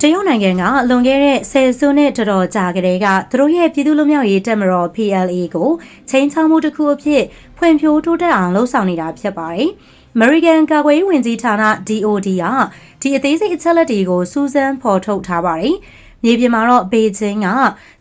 တရုတ်နိုင်ငံကလွန်ခဲ့တဲ့ဆယ်စုနှစ်တော်တော်ကြာကတည်းကသူတို့ရဲ့ပြည်သူ့လူမျိုးရေးတပ်မတော် PLA ကိုချိန်ချောက်မှုတစ်ခုအဖြစ်ဖွံ့ဖြိုးတိုးတက်အောင်လှုံ့ဆော်နေတာဖြစ်ပါတယ်။ American ကာကွယ်ရေးဝန်ကြီးဌာန DOD ကဒီအသေးစိတ်အချက်လက်တွေကိုစူးစမ်းဖော်ထုတ်ထားပါတယ်။မြေပြင်မှာတော့ဘေကျင်းက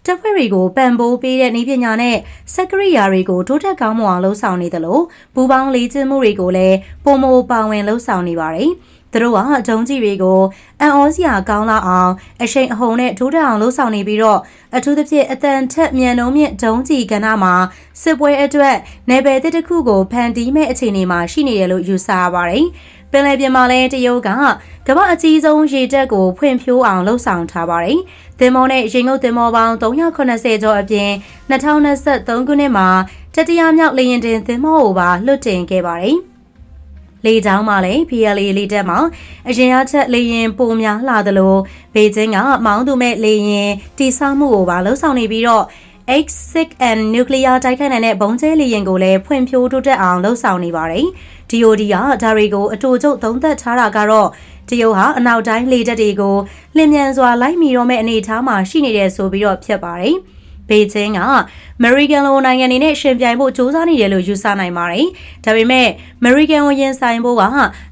တပ်ဖွဲ့တွေကိုပံ့ပိုးပေးတဲ့နည်းပညာနဲ့စက်ကရိယာတွေကိုတိုးတက်ကောင်းမွန်အောင်လှုံ့ဆော်နေတယ်လို့ပူပေါင်းလေ့ကျင့်မှုတွေကိုလည်းပုံမပါဝင်လှုံ့ဆော်နေပါတယ်။ သူတို့ကဒုံးကြီးတွေကိုအံ့ဩစရာကောင်းလာအောင်အရှိန်အဟုန်နဲ့ထိုးတက်အောင်လှုပ်ဆောင်နေပြီးတော့အထူးသဖြင့်အတန်ထက်မြန်နှုံးမြင့်ဒုံးကြီးကဏ္ဍမှာစစ်ပွဲအတွက်နယ်ပယ်တစ်ခုကိုဖန်တီးမဲ့အခြေအနေမှာရှိနေတယ်လို့ယူဆရပါတယ်။ပင်လယ်ပြင်မှာလည်းတရုတ်ကကမ္ဘာအကြီးဆုံးရေတပ်ကိုဖွံ့ဖြိုးအောင်လှုပ်ဆောင်ထားပါတယ်။သင်္ဘောနဲ့ရေငုပ်သင်္ဘောပေါင်း380ကျော်အပြင်2023ခုနှစ်မှာတတိယမြောက်လေယာဉ်တင်သင်္ဘောကိုပါလွှတ်တင်ခဲ့ပါတယ်။ လေကြောင်းမှာလည်း PLA လေတပ်မှာအရင်အချက်လေရင်ပုံများလာသလိုဘေကျင်းကမောင်းသူမဲ့လေရင်တိဆောက်မှုကိုပါလှုံ့ဆော်နေပြီးတော့ X6N နျူကလ িয়ার တိုက်ခိုက်နိုင်တဲ့ဘုံကျဲလေရင်ကိုလည်းဖွံ့ဖြိုးတိုးတက်အောင်လှုံ့ဆော်နေပါတယ်။ DOD ကဒါတွေကိုအတူကျုပ်သုံးသက်ထားတာကတော့တရုတ်ဟာအနောက်တိုင်းလေတပ်တွေကိုလင်မြန်စွာလိုက်မီတော့မဲ့အနေအထားမှာရှိနေတယ်ဆိုပြီးတော့ဖြစ်ပါတယ်။ဘေကျင်းက အမေရိကန်လိုနိုင်ငံတွေနဲ့ရှင်ပြိုင်ဖို့ကြိုးစားနေတယ်လို့ယူဆနိုင်ပါတယ်။ဒါပေမဲ့အမေရိကန်ကိုရင်ဆိုင်ဖို့က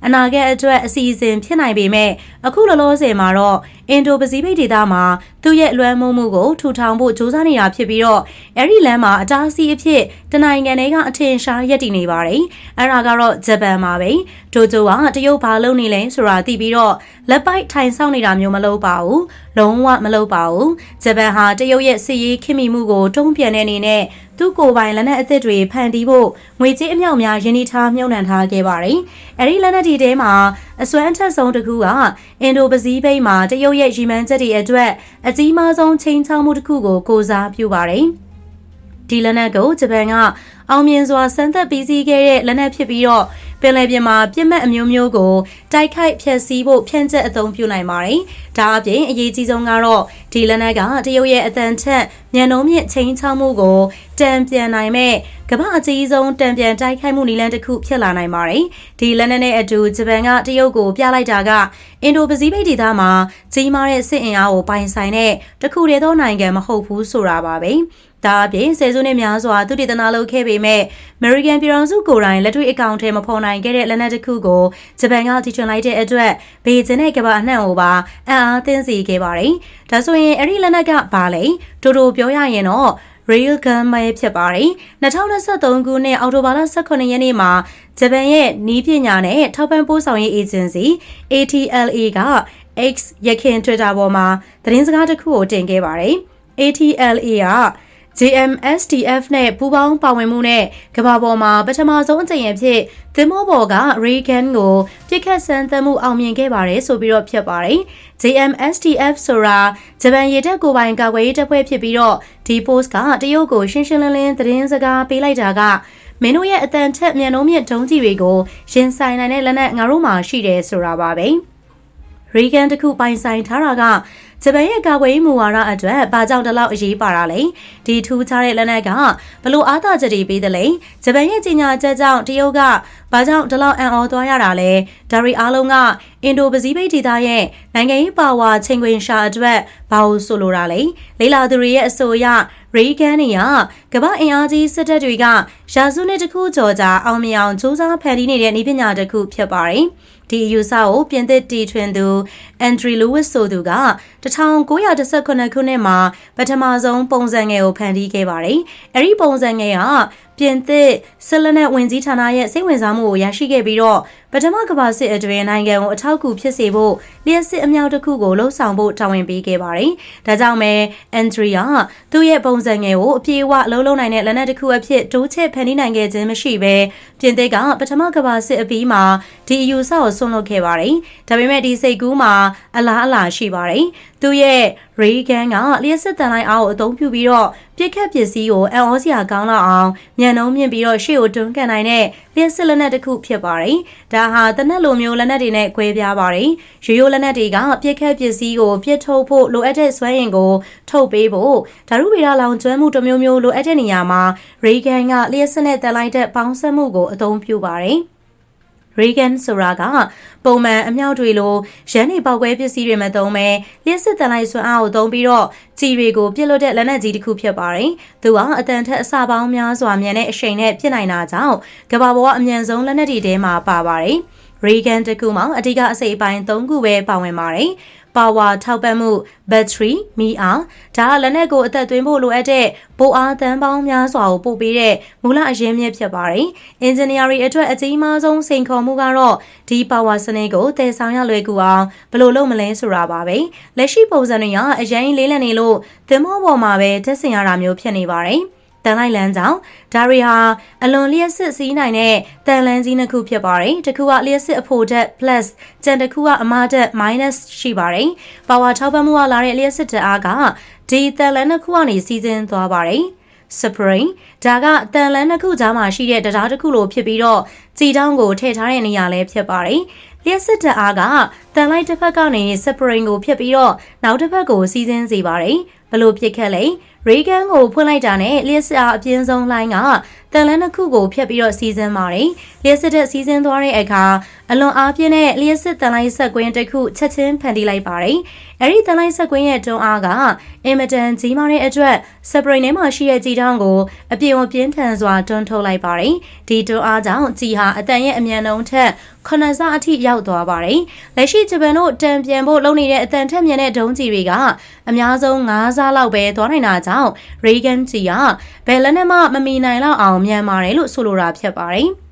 အနာဂတ်အတွက်အစီအစဉ်ဖြစ်နိုင်ပေမဲ့အခုလောလောဆယ်မှာတော့အင်ဒိုပစိဖိတ်ဒေသမှာသူ့ရဲ့လွှမ်းမိုးမှုကိုထူထောင်ဖို့ကြိုးစားနေတာဖြစ်ပြီးတော့အဲဒီလမ်းမှာအတားအဆီးအဖြစ်တနိုင်ငံတွေကအထင်ရှားရပ်တည်နေပါတယ်။အဲဒါကတော့ဂျပန်မှာပဲ။ဒိုဂျိုကတရုတ်ဘာလုပ်နေလဲဆိုတာသိပြီးတော့လက်ပိုက်ထိုင်ဆောင်နေတာမျိုးမလုပ်ပါဘူး။လုံးဝမလုပ်ပါဘူး။ဂျပန်ဟာတရုတ်ရဲ့စစ်ရေးခင်မိမှုကိုတုံ့ပြန်တဲ့အနေနဲ့သူ့ကိုယ်ပိုင်လက်နက်အသစ်တွေဖန်တီးဖို့ငွေကြေးအမြောက်များယင်းနှီးထားမြှုပ်နှံထားခဲ့ပါတယ်။အဲဒီလက်နက်တွေထဲမှာအစွမ်းအထက်ဆုံးတစ်ခုကအင်ဒိုပစိဖိတ်မှာတရုတ်ရဲ့ရီမန်းချက်တွေအတွက်အကြီးမားဆုံးချိန်ချောက်မှုတစ်ခုကိုကိုစားပြုပါတယ်။ဒီလက်နက်ကိုဂျပန်ကအောင်မြင်စွာစမ်းသပ်ပြီးစီးခဲ့တဲ့လက်နက်ဖြစ်ပြီးတော့ ပင်လယ်ပြင်မှာပြစ်မှတ်အမျိုးမျိုးကိုတိုက်ခိုက်ဖျက်ဆီးဖို့ဖြန့်ကျက်အသုံးပြုနိုင်ပါတယ်။ဒါအပြင်အရေးကြီးဆုံးကတော့ဒီလက်နက်ကတရုတ်ရဲ့အတန်ထက်မြန်နှုံးမြင့်ချိန်ချောက်မှုကိုတံပြန်နိုင်မဲ့ကမ္ဘာအကြီးဆုံးတံပြန်တိုက်ခိုက်မှုနည်းလမ်းတစ်ခုဖြစ်လာနိုင်ပါတယ်။ဒီလက်နက်နဲ့အတူဂျပန်ကတရုတ်ကိုပြလိုက်တာကအင်ဒိုပစိဖိတ်ဒေသမှာကြီးမားတဲ့စစ်အင်အားကိုပိုင်ဆိုင်တဲ့တခုတည်းသောနိုင်ငံမဟုတ်ဘူးဆိုတာပါပဲ။ဒါအပြင်ဆယ်စုနှစ်များစွာသူတည်တနာလုပ်ခဲ့ပေမဲ့ American ပြည်ထောင်စုကိုယ်တိုင်လက်တွေ့အကောင့်ထဲမဖော်နိုင်ခဲ့တဲ့လက်နက်တစ်ခုကိုဂျပန်ကတီထွင်လိုက်တဲ့အတွက်ဘေဂျင်းနဲ့ကမ္ဘာအနှံ့ကိုပါအံ့အားသင်းစေခဲ့ပါတယ်။ဒါဆိုရင်အဲ့ဒီလက်နက်ကဘာလဲ။တိုတိုပြောရရင်တော့ Rail Gun မဲဖြစ်ပါတယ်။2023ခုနှစ်အောက်တိုဘာလ18ရက်နေ့မှာဂျပန်ရဲ့နီးပညာနဲ့ထောက်ပံ့ပို့ဆောင်ရေးအေဂျင်စီ ATLA က X ရခင် Twitter ပေါ်မှာသတင်းစကားတစ်ခုကိုတင်ခဲ့ပါတယ်။ ATLA က JMSTF နဲ့ပူးပေါင်းပါဝင်မှုနဲ့ကမ္ဘာပေါ်မှာပထမဆုံးအကြိမ်အဖြစ်သင်္ဘောပေါ်က Reagan ကိုပြစ်ခတ်ဆန်းသတ်မှုအောင်မြင်ခဲ့ပါတယ်ဆိုပြီးတော့ဖြစ်ပါတယ်။ JMSTF ဆိုတာဂျပန်ရေတပ်ကိုပိုင်ကာကွယ်ရေးတပ်ဖွဲ့ဖြစ်ပြီးတော့ဒီ post ကတရုတ်ကိုရှင်းရှင်းလင်းလင်းသတင်းစကားပေးလိုက်တာကမင်းတို့ရဲ့အတန်ထက်မြန်နှုံးမြင့်ဒုံးကြီးတွေကိုရင်ဆိုင်နိုင်တဲ့လက်နက်ငါတို့မှာရှိတယ်ဆိုတာပါပဲ။ Reagan တခုပိုင်ဆိုင်ထားတာက ဂျပန်ရဲ့ကာကွယ်ရေးမူဝါဒအတွက်ဘာကြောင့်ဒီလောက်အရေးပါတာလဲဒီထူးခြားတဲ့လက်နက်ကဘလို့အားသာချက်တွေပေးတယ်လဲဂျပန်ရဲ့ကြီးညာချက်ကြောင့်တရုတ်ကဘာကြောင့်ဒီလောက်အံ့ဩသွားရတာလဲဒါရီအားလုံးကအင်ဒိုပစိဖိတ်ဒေသရဲ့နိုင်ငံရေးပါဝါချိန်ခွင်ရှာအတွက်ဘာလို့ဆိုလိုတာလဲလေးလာသူတွေရဲ့အဆိုအရရေဂန်နေကကမ္ဘာအင်အားကြီးစစ်တပ်တွေက ရာစုနှစ်တခုကျော်ကြာအောင်မြင်အောင်စူးစမ်းဖန်တီးနေတဲ့နည်းပညာတစ်ခုဖြစ်ပါတယ်ဒီအယူဆကိုပြင်သစ်တီထွင်သူအန်ဒရီလူးဝစ်ဆိုသူက1918ခုနှစ်မှာပထမဆုံးပုံစံငယ်ကိုဖန်တီးခဲ့ပါတယ်။အဲဒီပုံစံငယ်ကပြင်သစ်ဆက်လက်နဲ့ဝင်ကြီးဌာနရဲ့စိတ်ဝင်စားမှုကိုရရှိခဲ့ပြီးတော့ပထမကမ္ဘာစစ်အတွင်းနိုင်ငံကိုအထောက်အကူဖြစ်စေဖို့လျှက်စစ်အမြောက်တစ်ခုကိုလှုပ်ဆောင်ဖို့တာဝန်ပေးခဲ့ပါတယ်။ဒါကြောင့်ပဲအန်ဒရီယာသူ့ရဲ့ပုံစံငယ်ကိုအပြေအဝလှုပ်လှုပ်နိုင်တဲ့လက်နက်တစ်ခုအဖြစ်တိုးချဲ့ဖန်တီးနိုင်ခဲ့ခြင်းမရှိဘဲပြင်သစ်ကပထမကမ္ဘာစစ်အပြီးမှာဒီအယူဆကိုဆွန့်လွတ်ခဲ့ပါတယ်။ဒါပေမဲ့ဒီစိတ်ကူးမှာအလားအလာရှိပါတယ်။ သူ့ရဲ့ရေဂန်ကလျှက်စစ်တန်လိုက်အားကိုအသုံးပြုပြီးတော့ပြစ်ခတ်ပစ္စည်းကိုအံ့ဩစရာကောင်းလောက်အောင်မြန်နှုံးမြင့်ပြီးတော့ရှေ့ကိုတွန်းကန်နိုင်တဲ့လျှက်စစ်လက်နက်တစ်ခုဖြစ်ပါတယ်။ဒါဟာတနက်လိုမျိုးလက်နက်တွေနဲ့ခွဲပြားပါတယ်။ရိုးရိုးလက်နက်တွေကပြစ်ခတ်ပစ္စည်းကိုပြစ်ထုတ်ဖို့လိုအပ်တဲ့စွမ်းအင်ကိုထုတ်ပေးဖို့ဓာတုဗေဒလောင်ကျွမ်းမှုတစ်မျိုးမျိုးလိုအပ်တဲ့နေရာမှာရေဂန်ကလျှက်စစ်နဲ့တန်လိုက်တဲ့ပေါင်းစပ်မှုကိုအသုံးပြုပါတယ်။ Reagan ဆိုတာကပုံမှန်အမြောက်တွေလိုရန်နေပေါက်ကွဲပစ္စည်းတွေမသုံးပဲလျှက်စစ်တန်လိုက်ဆွမ်းအားကိုသုံးပြီးတော့ကြီးတွေကိုပြစ်လွတ်တဲ့လက်နက်ကြီးတစ်ခုဖြစ်ပါတယ်။သူကအတန်ထက်အစပေါင်းများစွာမြန်တဲ့အရှိန်နဲ့ပြစ်နိုင်တာကြောင့်ကမ္ဘာပေါ်ကအမြန်ဆုံးလက်နက်တွေထဲမှာပါပါတယ်။ Reagan တကူမှာအဓိကအစိပ်အပိုင်း၃ခုပဲပါဝင်ပါတယ်။ power ထောက်ပံ့မှု battery မီအားဒါကလက်နက်ကိုအသက်သွင်းဖို့လိုအပ်တဲ့ပိုအားတန်းပေါင်းများစွာကိုပို့ပေးတဲ့မူလအရင်းမြစ်ဖြစ်ပါတယ်။ engineering အတွက်အကြီးမားဆုံးစိန်ခေါ်မှုကတော့ဒီ power စနစ်ကိုတည်ဆောင်ရလွယ်ကူအောင်ဘယ်လိုလုပ်မလဲဆိုတာပါပဲ။လက်ရှိပုံစံတွေကအရင်လေးလံနေလို့သင်္ဘောပေါ်မှာပဲတက်ဆင်ရတာမျိုးဖြစ်နေပါတယ်။ တန်လိုက်လန်းကြောင့်ဒါရီဟာအလွန်လျှက်စစ်စီးနိုင်တဲ့တန်လန်းကြီးနှစ်ခုဖြစ်ပါတယ်။တစ်ခုကလျှက်စစ်အဖို့ဓာတ် plus ကျန်တစ်ခုကအမဓာတ် minus ရှိပါတယ်။ power ထောက်ပံ့မှုကလာတဲ့လျှက်စစ်ဓာတ်အားကဒီတန်လန်းနှစ်ခုကနေစီးဆင်းသွားပါတယ်။ spring ဒါကတန်လန်းနှစ်ခုကြားမှာရှိတဲ့တရားတစ်ခုလိုဖြစ်ပြီးတော့ကြည်တောင်းကိုထည့်ထားတဲ့နေရာလည်းဖြစ်ပါတယ်။လျှက်စစ်ဓာတ်အားကတန်လိုက်တစ်ဖက်ကနေ spring ကိုဖြစ်ပြီးတော့နောက်တစ်ဖက်ကိုစီးဆင်းစေပါတယ်။ဘလို့ဖြစ်ခဲ့လဲ။ ရေဂန်ကိုဖွင့်လိုက်တာနဲ့လျှက်စစ်အားအပြင်းဆုံးလိုင်းက တန်လန်းတစ်ခုကိုဖျက်ပြီးတော့စီးဆင်းပါတယ်။လျှက်စစ်တဲ့စီးဆင်းသွားတဲ့အခါအလွန်အားပြင်းတဲ့လျှက်စစ်တန်လိုက်ဆက်ကွင်းတစ်ခုချက်ချင်းဖန်တီးလိုက်ပါတယ်။အဲဒီတန်လိုက်ဆက်ကွင်းရဲ့တွန်းအားကအင်မတန်ကြီးမားတဲ့အတွက်စပရိန်ထဲမှာရှိတဲ့ကြည်တောင်းကိုအပြင်းအပြင်းထန်စွာတွန်းထုတ်လိုက်ပါတယ်။ဒီတွန်းအားကြောင့်ကြည်ဟာအတန်ရဲ့အမြန်နှုန်းထက်ခုနှစ်ဆအထိရောက်သွားပါတယ်။လက်ရှိဂျပန်တို့တံပြန်ဖို့လုပ်နေတဲ့အတန်ထက်မြန်တဲ့ဒုံးကြီးတွေကအများဆုံး9ဆလောက်ပဲသွားနိုင်တာကြောင့်ရေဂန်ကြီးကဘယ်လက်နဲ့မှမမီနိုင်လောက်အောင်မြန်ပါတယ်လို့ဆိုလိုတာဖြစ်ပါတယ်။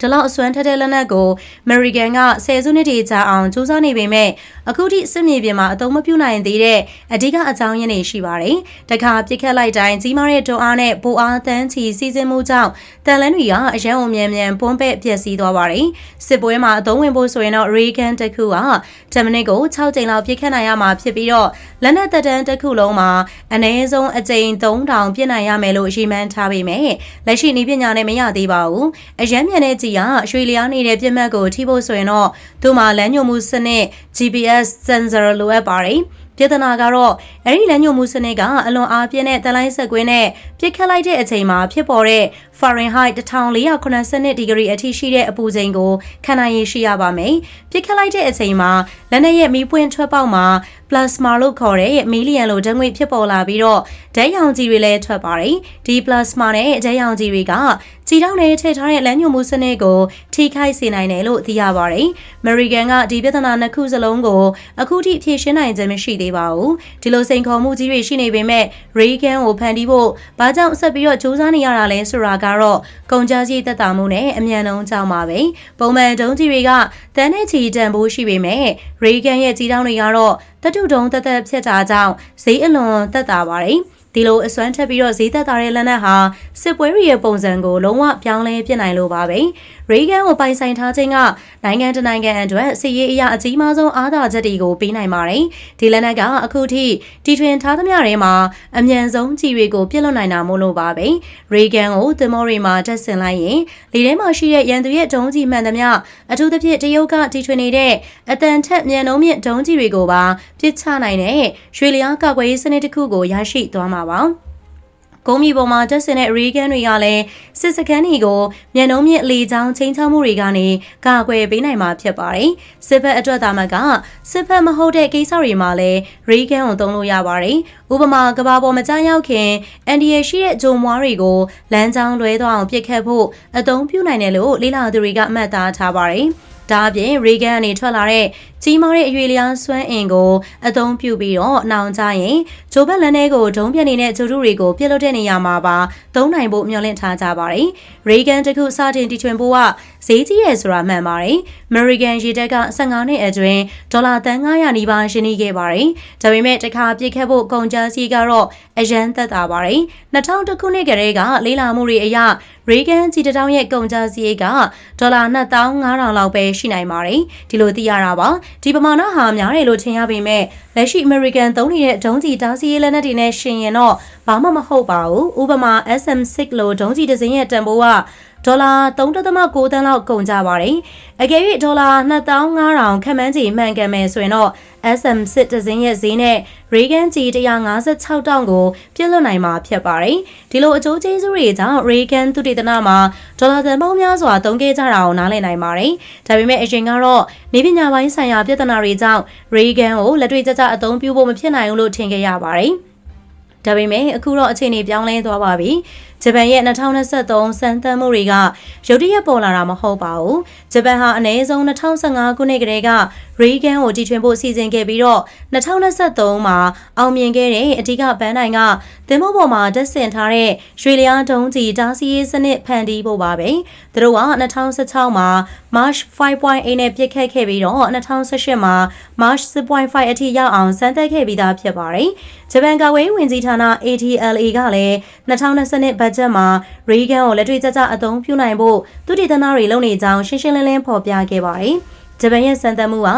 ဒီလောက်အစွမ်းထက်တဲ့လက်နက်ကို American ကဆယ်စုနှစ်တွေကြာအောင်စူးစမ်းနေပေမဲ့အခုထိစစ်မြေပြင်မှာအသုံးမပြုနိုင်သေးတဲ့အဓိကအကြောင်းရင်းတွေရှိပါတယ်။တခါပြစ်ခတ်လိုက်တိုင်းကြီးမားတဲ့တွန်းအားနဲ့ပိုအားတန်းချီစီးဆင်းမှုကြောင့်တန်လန်းတွေကအရန်အမြန်မြန်ပွန်းပဲ့ပျက်စီးသွားပါတယ်။စစ်ပွဲမှာအသုံးဝင်ဖို့ဆိုရင်တော့ Reagan တခုက10မိနစ်ကို6ကြိမ်လောက်ပြစ်ခတ်နိုင်ရမှာဖြစ်ပြီးတော့လက်နက်သက်တမ်းတစ်ခုလုံးမှာအနည်းဆုံးအကြိမ်3000ပြစ်နိုင်ရမယ်လို့ရည်မှန်းထားပေမဲ့လက်ရှိနည်းပညာနဲ့မရသေးပါဘူး။အရန်မြန်တဲ့ကြီးကရွှေလျားနေတဲ့ပြစ်မှတ်ကိုထိဖို့ဆိုရင်တော့သူ့မှာလမ်းညွှန်မှုစနစ် GPS sensor လိုအပ်ပါတယ်။ပြဿနာကတော့အဲ့ဒီလမ်းညွှန်မှုစနစ်ကအလွန်အားပြင်းတဲ့တလိုင်းဆက်ကွင်းနဲ့ပြစ်ခတ်လိုက်တဲ့အချိန်မှာဖြစ်ပေါ်တဲ့ Fahrenheit 1480ဒီဂရီအထိရှိတဲ့အပူချိန်ကိုခံနိုင်ရရှိရပါမယ်။ပြစ်ခတ်လိုက်တဲ့အချိန်မှာလက်နက်ရဲ့မီးပွင့်ထွက်ပေါက်မှာ plasma လို့ခေါ်တဲ့မီလီယံလိုဓာတ်ငွေ့ဖြစ်ပေါ်လာပြီးတော့ဓာတ်ရောင်ကြီးတွေလည်းထွက်ပါတယ်။ဒီ plasma နဲ့ဓာတ်ရောင်ကြီးတွေကကြည်တောင်းနဲ့ထည့်ထားတဲ့လမ်းညွှန်မှုစနစ်ကိုထိခိုက်စေနိုင်တယ်လို့သိရပါတယ်။ American ကဒီပြဿနာနှစ်ခုစလုံးကိုအခုထိဖြေရှင်းနိုင်ခြင်းမရှိသေးပါဘူး။ဒီလိုစိန်ခေါ်မှုကြီးတွေရှိနေပေမဲ့ Reagan ကိုဖန်တီးဖို့ဘာကြောင့်ဆက်ပြီးတော့စူးစမ်းနေရတာလဲဆိုတာကတော့ကုန်ကြစည်သက်သာမှုနဲ့အမြန်နှုန်းကြောင့်ပါပဲ။ပုံမှန်ဒုံးကြီးတွေကတန်းနဲ့ချီတန်ဖိုးရှိပေမဲ့ Reagan ရဲ့ကြီးတောင်းတွေကတော့တတုတုံးတက်တက်ဖြစ်တာကြောင့်ဈေးအလွန်သက်သာပါတယ်။ဒီလိုအစွမ်းထက်ပြီးတော့ဈေးသက်သာတဲ့လက်နက်ဟာစစ်ပွဲတွေရဲ့ပုံစံကိုလုံးဝပြောင်းလဲပြစ်နိုင်လို့ပါပဲ။ ရေဂန်ကိုပိုင်ဆိုင်ထားခြင်းကနိုင်ငံတနိုင်ငံအတွက်စစ်ရေးအရာအကြီးမားဆုံးအားသာချက်တွေကိုပေးနိုင်ပါတယ်။ဒီလက်နက်ကအခုထိတီထွင်ထားသမျှတွေမှာအမြန်ဆုံးကြီးတွေကိုပြစ်လွတ်နိုင်တာမို့လို့ပါပဲ။ရေဂန်ကိုသင်္ဘောတွေမှာတက်ဆင်လိုက်ရင်လေထဲမှာရှိတဲ့ရန်သူရဲ့ဒုံးကြီးမှန်သမျှအထူးသဖြင့်တရုတ်ကတီထွင်နေတဲ့အတန်ထက်မြန်နှုံးမြင့်ဒုံးကြီးတွေကိုပါပြစ်ချနိုင်တဲ့ရွှေလျားကာကွယ်ရေးစနစ်တစ်ခုကိုရရှိသွားမှာပါ ကုန်းမြေပေါ်မှာတက်ဆင်တဲ့ရေကန်တွေကလည်းစစ်စခန်းတွေကိုမြန်နှုံးမြင့်လေကြောင်းချင်းချောင်းမှုတွေကနေကာကွယ်ပေးနိုင်မှာဖြစ်ပါတယ်။စစ်ဘက်အတွက်သာမကစစ်ဘက်မဟုတ်တဲ့ကိစ္စတွေမှာလည်းရေကန်ကိုသုံးလို့ရပါတယ်။ဥပမာကဘာပေါ်မကြရောက်ခင်အန်ဒီယေရှိတဲ့ဂျုံမွားတွေကိုလမ်းကြောင်းလွဲသွားအောင်ပစ်ခတ်ဖို့အသုံးပြုနိုင်တယ်လို့လေ့လာသူတွေကအမှတ်သားထားပါတယ်။ဒါအပြင်ရေဂန်ကနေထွက်လာတဲ့ကြီးမားတဲ့အရွေလျားစွမ်းအင်ကိုအသုံးပြုပြီးတော့နှောင်ကြရင် ဂျိုဘက်လန်ထဲကိုဒုံးပြနေတဲ့ဂျိုတုတွေကိုပြစ်လွတ်တဲ့နေရာမှာပါသုံးနိုင်ဖို့မျှော်လင့်ထားကြပါတယ်။ရေဂန်တခုစတင်တီထွင်ဖို့ကဈေးကြီးရဲဆိုတာမှန်ပါတယ်။ American ရေတပ်က15နှစ်အတွင်းဒေါ်လာတန်900နီးပါးရှင်းနေခဲ့ပါတယ်။ဒါပေမဲ့တခါပြစ်ခတ်ဖို့ကုန်ကျစည်းကတော့အရန်သက်သာပါတယ်။2000ခုနှစ်ကတည်းကလေးလာမှုတွေအရရေဂန်ဂျီတတောင်းရဲ့ကုန်ကျစည်းကဒေါ်လာ2500လောက်ပဲရှိနိုင်ပါတယ်။ဒီလိုသိရတာပါ။ဒီပမာဏဟာများတယ်လို့ထင်ရပေမဲ့လက်ရှိ American သုံးနေတဲ့ဒုံးကျည်တားဆီးရေးလက်နက်တွေနဲ့ရှင်ရင်တော့ဘာမှမဟုတ်ပါဘူး။ဥပမာ SM6 လိုဒုံးကျည်တစ်စင်းရဲ့တန်ဖိုးက ဒေါ်လာ3.9တန်းလောက်ကုန်ကြပါတယ်။အကယ်၍ဒေါ်လာ2500ခန့်မှန်းကြီးမှန်ကန်မယ်ဆိုရင်တော့ SM စစ်တစင်းရဲ့ဈေးနဲ့ Reagan G 156တောင်ကိုပြည့်လွတ်နိုင်မှာဖြစ်ပါတယ်။ဒီလိုအကျိုးကျေးဇူးတွေကြောင့် Reagan သူတေသနမှာဒေါ်လာတန်ပေါင်းများစွာသုံးခဲ့ကြတာကိုနားလည်နိုင်ပါတယ်။ဒါပေမဲ့အရင်ကတော့နေပညာပိုင်းဆိုင်ရာပြဿနာတွေကြောင့် Reagan ကိုလက်တွေ့ကျကျအသုံးပြုဖို့မဖြစ်နိုင်ဘူးလို့ထင်ခဲ့ရပါတယ်။ ဒါပေမဲ့အခုတော့အခြေအနေပြောင်းလဲသွားပါပြီဂျပန်ရဲ့2023စံသတ်မှုတွေကရုတ်တရက်ပေါ်လာတာမဟုတ်ပါဘူးဂျပန်ဟာအနည်းဆုံး2015ခုနှစ်ကတည်းကရီဂန်ကိုတီထွင်ဖို့စီစဉ်ခဲ့ပြီးတော့2023မှာအောင်မြင်ခဲ့တဲ့အဓိကဘန်းနိုင်ကသင်္ဘောပေါ်မှာတက်ဆင်ထားတဲ့ရွှေလျားတုံးကြီးတားစီရေးစနစ်ဖန်တီးဖို့ပါပဲသူတို့က2016မှာ March 5.8နဲ့ပြစ်ခတ်ခဲ့ပြီးတော့2018မှာ March 6.5အထိရောက်အောင်စမ်းသပ်ခဲ့ပြီးသားဖြစ်ပါတယ် ဂျပန်ကာကွယ်ဝင်ကြီးဌာန ATLA ကလည်း2020ဘတ်ဂျက်မှာရီဂန်ကိုလက်တွေ့ကျကျအသုံးပြုနိုင်ဖို့သူတည်တနာတွေလုပ်နေကြောင်းရှင်းရှင်းလင်းလင်းဖော်ပြခဲ့ပါတယ်။ဂျပန်ရဲ့စံသက်မှုက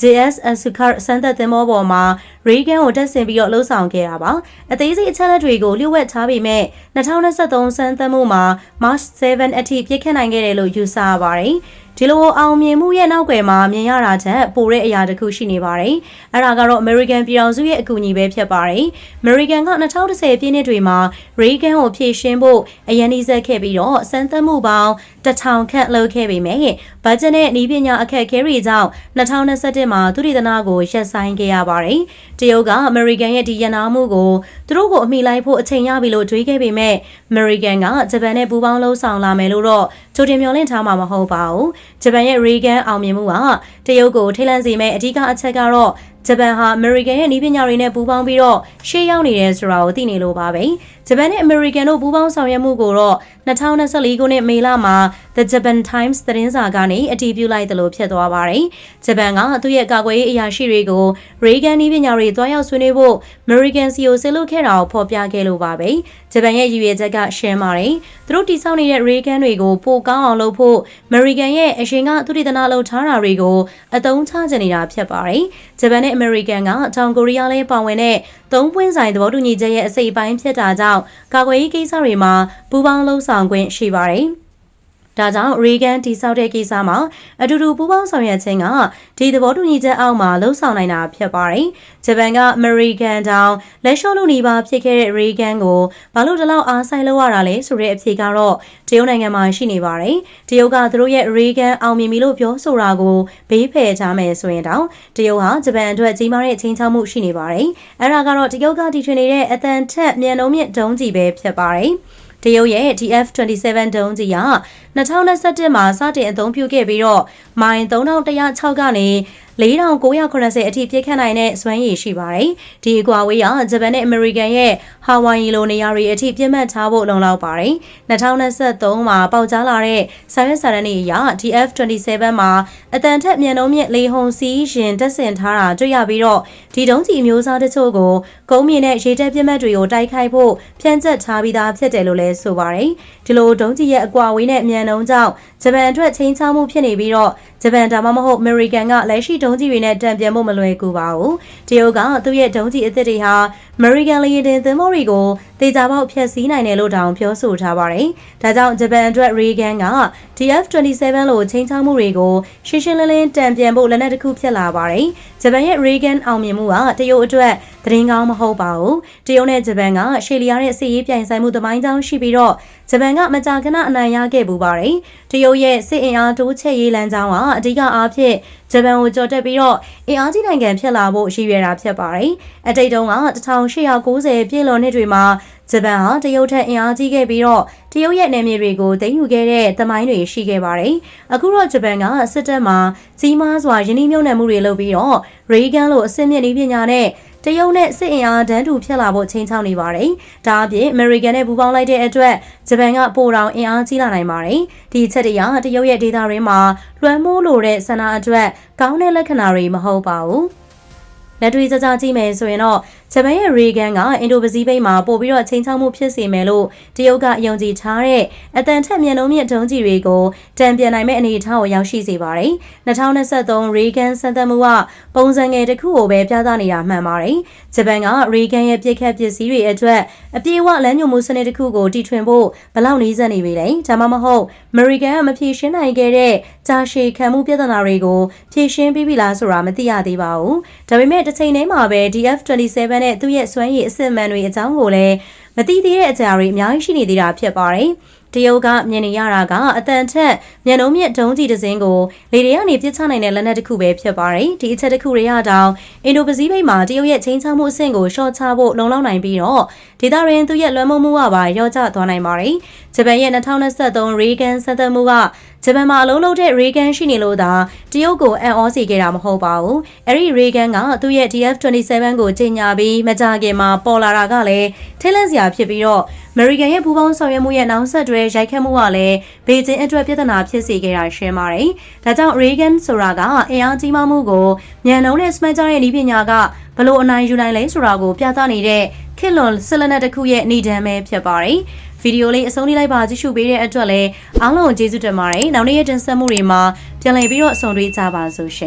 JS Asuka စံသက်သင်္ဘောပေါ်မှာရီဂန်ကိုတက်ဆင်ပြီးတော့လှုပ်ဆောင်ခဲ့တာပါ။အသေးစိတ်အချက်လက်တွေကိုလျှို့ဝှက်ထားပေမဲ့2023စံသက်မှုမှာ March 7အထိပြစ်ခတ်နိုင်ခဲ့တယ်လို့ယူဆရပါတယ်။ဒီလိုအောင်မြင်မှုရဲ့နောက်ွယ်မှာမြင်ရတာထက်ပိုတဲ့အရာတစ်ခုရှိနေပါတယ်။အဲ့ဒါကတော့ American ပြည်အောင်စုရဲ့အကူအညီပဲဖြစ်ပါတယ်။ American က2010ပြည့်နှစ်တွေမှာ Reagan ကိုဖြည့်ရှင်းဖို့အရန်နှီးဆက်ခဲ့ပြီးတော့စမ်းသပ်မှုပေါင်းတထောင်ခန့်လုပ်ခဲ့ပေမဲ့ဘတ်ဂျက်နဲ့ဤပညာအခက်အခဲတွေကြောင့်2021မှာသူရိသနာကိုရပ်ဆိုင်းခဲ့ရပါတယ်။တရုတ်က American ရဲ့ဒီရနာမှုကိုသူတို့ကိုအမိလိုက်ဖို့အချိန်ရပြီလို့တွေးခဲ့ပေမဲ့ American ကဂျပန်နဲ့ပူးပေါင်းလှုပ်ဆောင်လာမယ်လို့တော့ကြိုတင်မျှော်လင့်ထားမှာမဟုတ်ပါဘူး။ဂျပန်ရဲ့ Reagan အောင်မြင်မှုကတရုတ်ကိုထိလန့်စေမဲ့အဓိကအချက်ကတော့ဂျပန်ဟာအမေရိကန်ရဲ့နည်းပညာတွေနဲ့ပူးပေါင်းပြီးတော့ရှေ့ရောက်နေတယ်ဆိုတာကိုသိနေလို့ပါပဲဂျပန်နဲ့အမေရိကန်တို့ပူးပေါင်းဆောင်ရွက်မှုကိုတော့2024ခုနှစ်မေလမှာ The Japan Times သတင်းစာကနေအတည်ပြုလိုက်တယ်လို့ဖြစ်သွားပါတယ်ဂျပန်ကသူ့ရဲ့ကာကွယ်ရေးအရာရှိတွေကိုရေဂန်နည်းပညာတွေတွားရောက်ဆွေးနွေးဖို့အမေရိကန်စီကိုဆစ်လုပ်ခဲ့တာကိုဖော်ပြခဲ့လို့ပါပဲဂျပန်ရဲ့ရည်ရွယ်ချက်ကရှင်းပါတယ်သူတို့တိစောက်နေတဲ့ရေဂန်တွေကိုပိုကောင်းအောင်လုပ်ဖို့အမေရိကန်ရဲ့အရှင်ကသူတည်တနာလုပ်ထားတာတွေကိုအသုံးချကြနေတာဖြစ်ပါတယ်ဂျပန်နဲ့အမေရိကန်ကတောင်ကိုရီးယားလည်းပါဝင်တဲ့သုံးပွင့်ဆိုင်သဘောတူညီချက်ရဲ့အစိပ်ပိုင်းဖြစ်တာကြောင့်ကာကွယ်ရေးကိစ္စတွေမှာပူးပေါင်းလှုပ်ဆောင်ခွင့်ရှိပါတယ်။ ဒါကြောင့် Reagan တိစောက်တဲ့ကိစ္စမှာအတူတူပူးပေါင်းဆောင်ရွက်ခြင်းကဒီသဘောတူညီချက်အောက်မှာလှုပ်ဆောင်နိုင်တာဖြစ်ပါတယ်။ဂျပန်က American တောင်လက်လျှော့လို့နေပါဖြစ်ခဲ့တဲ့ Reagan ကိုဘာလို့ဒီလောက်အားဆိုင်လို့ရတာလဲဆိုတဲ့အဖြေကတော့တရုတ်နိုင်ငံမှာရှိနေပါတယ်။တရုတ်ကသူတို့ရဲ့ Reagan အောင်မြင်ပြီလို့ပြောဆိုတာကိုဘေးဖယ်ထားမယ်ဆိုရင်တောင်တရုတ်ဟာဂျပန်အတွက်ကြီးမားတဲ့ချင်းချောက်မှုရှိနေပါတယ်။အဲဒါကတော့တရုတ်ကတည်ထွင်နေတဲ့အတန်ထက်မြန်နှုံးမြင့်ဒုံးကြီးပဲဖြစ်ပါတယ်။ တရုတ်ရဲ့ DF-27 ဒုံးကြီးက2021မှာစတင်အသုံးပြုခဲ့ပြီးတော့မိုင်3106ကနေ4980အထိပြည့်ခတ်နိုင်တဲ့စွမ်းရည်ရှိပါတယ်။ဒီအကွာဝေးကဂျပန်နဲ့အမေရိကန်ရဲ့ဟာဝိုင်ယီလိုနေရာတွေအထိပြည့်မှတ်ထားဖို့လုံလောက်ပါတယ်။2023မှာပေါက်ကြားလာတဲ့ဆာရွက်စာတမ်းတွေအရ TF27 မှာအတန်ထက်မြန်နှုံးမြင့်လေဟုန်စီးရင်တက်ဆင်ထားတာတွေ့ရပြီးတော့ဒီတုံးကြီးအမျိုးအစားတချို့ကိုကုန်းမြင့်တဲ့ရေတက်ပြည့်မှတ်တွေကိုတိုက်ခိုက်ဖို့ဖြန့်ကျက်ထားပြီးသားဖြစ်တယ်လို့လည်းဆိုပါတယ်။ဒီလိုတုံးကြီးရဲ့အကွာဝေးနဲ့မြန်နှုံးကြောင့်ဂျပန်အတွက်ချင်းချောင်းမှုဖြစ်နေပြီးတော့ဂျပန်ဒါမှမဟုတ်အမေရိကန်ကလက်ရှိဒုံးကြီးတွေနဲ့တံပြန်ဖို့မလွယ်ကူပါဘူး။တရုတ်ကသူ့ရဲ့ဒုံးကြီးအသစ်တွေဟာအမေရိကန်လေယာဉ်တင်သင်္ဘောတွေကိုတေချာပေါက်ဖျက်ဆီးနိုင်တယ်လို့တောင်ပြောဆိုထားပါတယ်။ဒါကြောင့်ဂျပန်အတွက်ရေဂန်က TF27 လိုချင်းချောင်းမှုတွေကိုရှင်းရှင်းလင်းလင်းတံပြန်ဖို့လက်နက်တစ်ခုဖြစ်လာပါတယ်။ဂျပန်ရဲ့ရေဂန်အောင်မြင်မှုကတရုတ်အတွက်သတင်းကောင်းမဟုတ်ပါဘူး။တရုတ်နဲ့ဂျပန်ကရှေလီယာရဲ့စစ်ရေးပြိုင်ဆိုင်မှုသမိုင်းကြောင်းရှိပြီးတော့ဂျပန်ကမကြာခဏအနိုင်ရခဲ့ပူပါတယ်။တရုတ်ရဲ့စစ်အင်အားတိုးချဲ့ရေးလမ်းကြောင်းကအဓိကအားဖြင့်ဂျပန်ကိုကြော်တက်ပြီးတော့အင်အားကြီးနိုင်ငံဖြစ်လာဖို့ရည်ရွယ်တာဖြစ်ပါတယ်။အတိတ်တုန်းက1890ပြည့်လွန်နှစ်တွေမှာဂျပန်ဟာတရုတ်ထက်အင်အားကြီးခဲ့ပြီးတော့တရုတ်ရဲ့နယ်မြေတွေကိုသိမ်းယူခဲ့တဲ့သမိုင်းတွေရှိခဲ့ပါတယ်။အခုတော့ဂျပန်ကစစ်တပ်မှာကြီးမားစွာယင်းနှိမ့်မြုပ်နှံမှုတွေလုပ်ပြီးတော့ရေဂန်လိုအဆင့်မြင့်နည်းပညာနဲ့ တရုတ်နဲ့စစ်အင်အားတန်းတူဖြစ်လာဖို့ချိန်ချောက်နေပါတယ်။ဒါအပြင်အမေရိကန်နဲ့ပူးပေါင်းလိုက်တဲ့အတွက်ဂျပန်ကပိုတောင်အင်အားကြီးလာနိုင်ပါတယ်။ဒီချက်တွေကတရုတ်ရဲ့ဒေသရင်းမှာလွှမ်းမိုးလိုတဲ့ဆန္ဒအတွက်ကောင်းတဲ့လက္ခဏာတွေမဟုတ်ပါဘူး။ လက်တွေ့ကြကြကြည့်မယ်ဆိုရင်တော့ဂျပန်ရဲ့ရေဂန်ကအင်ဒိုပစိဖိတ်မှာပို့ပြီးတော့ချိန်ချောက်မှုဖြစ်စေမယ်လို့တရုတ်ကယုံကြည်ထားတဲ့အတန်ထက်မြန်လုံးမြင့်ဒုံးကျည်တွေကိုတံပြန်နိုင်မဲ့အနေအထားကိုရောက်ရှိစေပါတယ်။2023ရေဂန်စံသက်မှုကပုံစံငယ်တစ်ခုကိုပဲပြသနေတာမှန်ပါတယ်။ဂျပန်ကရေဂန်ရဲ့ပြစ်ခတ်ပစ္စည်းတွေအတွက်အပြေအဝလမ်းညွှန်မှုစနစ်တစ်ခုကိုတီထွင်ဖို့ဘယ်လောက်နည်းစက်နေပြီလဲ။ဒါမှမဟုတ်အမေရိကန်ကမဖြေရှင်းနိုင်ခဲ့တဲ့ကြာရှည်ခံမှုပြဿနာတွေကိုဖြေရှင်းပြီးပြီလားဆိုတာမသိရသေးပါဘူး။ဒါပေမဲ့တစ်ချိန်တည်းမှာပဲ DF27 နဲ့သူ့ရဲ့စွမ်းရည်အစစ်အမှန်တွေအကြောင်းကိုလည်းမသိသေးတဲ့အကြအတွေအများကြီးရှိနေသေးတာဖြစ်ပါတယ်။တရုတ်ကမြင်နေရတာကအတန်ထက်မြန်နှုံးမြင့်ဒုံးကြီးတစ်စင်းကိုလေတွေကနေပြစ်ချနိုင်တဲ့လက်နက်တစ်ခုပဲဖြစ်ပါတယ်။ဒီအချက်တစ်ခုတွေရတောင်အင်ဒိုပစိဖိတ်မှာတရုတ်ရဲ့ချင်းချောက်မှုအဆင့်ကိုရှော့ချဖို့လုံလောက်နိုင်ပြီးတော့ဒေသရင်းသူ့ရဲ့လွှမ်းမိုးမှုကပါရောကျသွားနိုင်ပါတယ်။ဂျပန်ရဲ့2023ရေဂန်စက်သက်မှုကဂျပန်မှာအလုံးလုံးတဲ့ရေဂန်ရှိနေလို့သာတရုတ်ကိုအံ့ဩစေခဲ့တာမဟုတ်ပါဘူး။အဲဒီရေဂန်ကသူ့ရဲ့ DF27 ကိုကြီးညာပြီးမကြခင်မှာပေါ်လာတာကလည်းထိတ်လန့်စရာဖြစ်ပြီးတော့ American ရဲ့ပူးပေါင်းဆောင်ရွက်မှုရဲ့နောက်ဆက်တွဲရိုက်ခတ်မှုကလည်းဘေကျင်းအတွက်ပြဿနာဖြစ်စေခဲ့တာရှင်းပါတယ်။ဒါကြောင့် Reagan ဆိုတာကအင်အားကြီးမားမှုကိုမြန်နှုံးနဲ့ Smart ရဲ့နည်းပညာကဘလို့အနိုင်ယူနိုင်လဲဆိုတာကိုပြသနေတဲ့ ခေတ်လွန်ဆလနက်တစ်ခုရဲ့နေဒံပဲဖြစ်ပါတယ်။ဗီဒီယိုလေးအဆုံးထိလိုက်ပါကြည့်ရှုပေးတဲ့အတွက်လည်းအားလုံးကိုကျေးဇူးတင်ပါတယ်။နောက်နေ့ရက်တင်ဆက်မှုတွေမှာပြန်လည်ပြီးတော့ဆုံတွေ့ကြပါစို့ရှင်